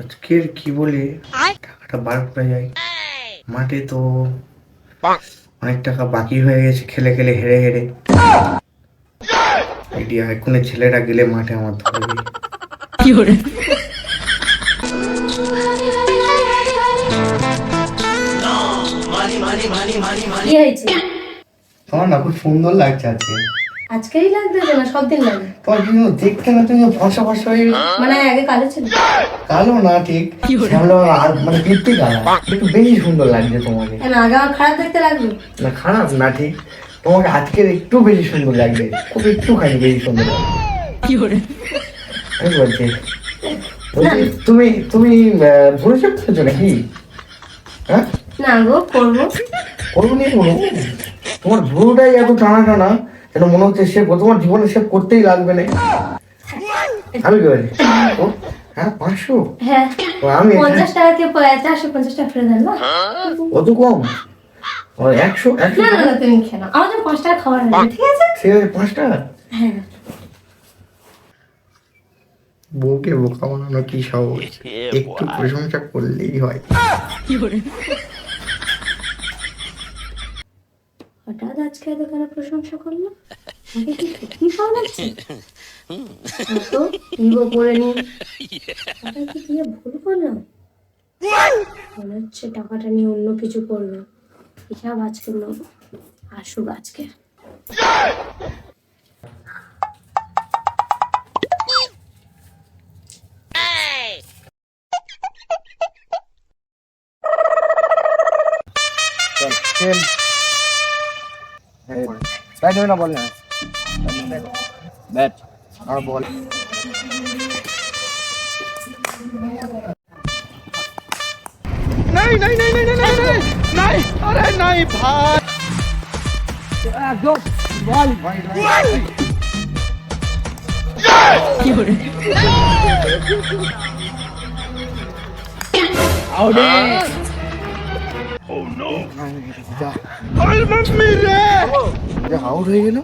আজকের কি বলে? টাকাটা বার করা যায় মাঠে তো অনেক টাকা বাকি হয়ে গেছে খেলে খেলে হেরে হেরে। আইডিয়া ছেলেটা গেলে মাঠে আমার ধরবে কি হরে তোমার না খুব সুন্দর লাগছে আজকে। আজকেই লাগবে না? সব দিন লাগে তোমার কিন্তু দেখতে না তুমি ফসা ফসা হয়ে মানে আগে কালো ছিল। কালো না ঠিক। শ্যামলা আর মানে পিত্তি কালা একটু বেশি সুন্দর লাগছে তোমাকে। কেন আগে আমার খারাপ দেখতে লাগবে। না খারাপ না ঠিক। তোমাকে আজকের একটু বেশি সুন্দর লাগবে। খুব একটুখানি বেশি সুন্দর লাগবে। কি আমি বলছি বলছি, তুমি তুমি ভুলে চেক করেছ নাকি? হ্যাঁ? না গো করব। করব নিয়ে করব তোমার ভুরুটাই এত টানা টানা। যেন মনে হচ্ছে সে তোমার জীবনে সে করতেই লাগবে না। আমি কি বলি হ্যাঁ পাঁচশো? হ্যাঁ। আমি পঞ্চাশ টাকা কে চারশো পঞ্চাশ টাকা ফেরত দেন না? অত কম? একশো একশো না না না তুমি খেয়ে নাও। আমার পাঁচ টাকা খাবার ঠিক আছে? ঠিক আছে পাঁচ টাকা? হ্যাঁ। বউকে বোকা বানানো কি সহজ একটু প্রশংসা করলেই হয়। হঠাৎ আজকে এত কেন প্রশংসা করল? আমাকে কি সত্যি ভালো লাগছে তো নিবো করে নি। হঠাৎ কি দিয়ে ভুল করলাম? মনে হচ্ছে টাকাটা নিয়ে অন্য কিছু করবে হিসাব আজকে নেব আসুক আজকে। ব্যাট হবে না বল না ব্যাট আর বল নাই নাই নাই নাই নাই নাই নাই আরে নাই ভাই একদম বল কি করে আউটে Oh no! Alma mire! Out হয়ে গেল।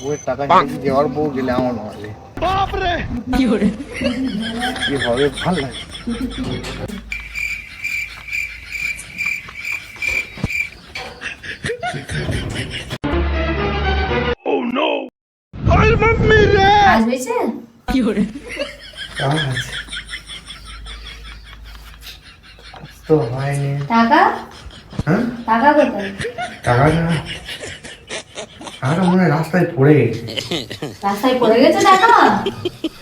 বউয়ের টাকা দেওয়ার বউ গেলে আমার মারবে বাপরে! কি হবে কি হবে ভালো লাগে। Oh no! Ay, mami, re! ¿Has visto? ¿Qué hora? Ah, তো হয়নি। টাকা? হ্যাঁ? টাকা কোথায়? টাকাটা টাকাটা মনে রাস্তায় পড়ে গেছে। রাস্তায় পড়ে গেছে টাকা?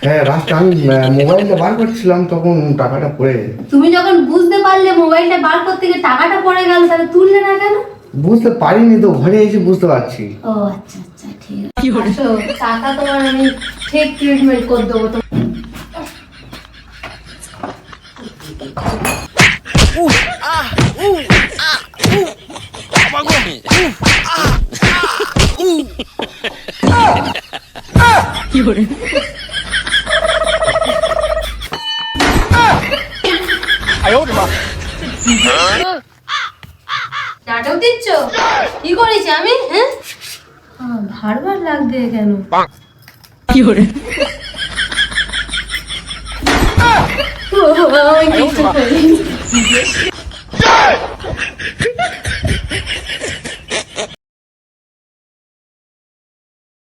হ্যাঁ রাস্তা আমি মোবাইলটা বার করছিলাম তখন টাকাটা পড়ে গেছে। তুমি যখন বুঝতে পারলে মোবাইলটা বার করতে গিয়ে টাকাটা পড়ে গেল তাহলে তুললে না কেন? বুঝতে পারিনি তো ঘরে এসে বুঝতে পারছি। ও আচ্ছা আচ্ছা ঠিক আছে। টাকা তোমার আমি ঠিক ট্রিটমেন্ট করে দেবো তো বমি কি করে নাটক দিচ্ছ কি করেছি আমি হ্যাঁ ভারবার লাগবে কেন কি করে Oh, I need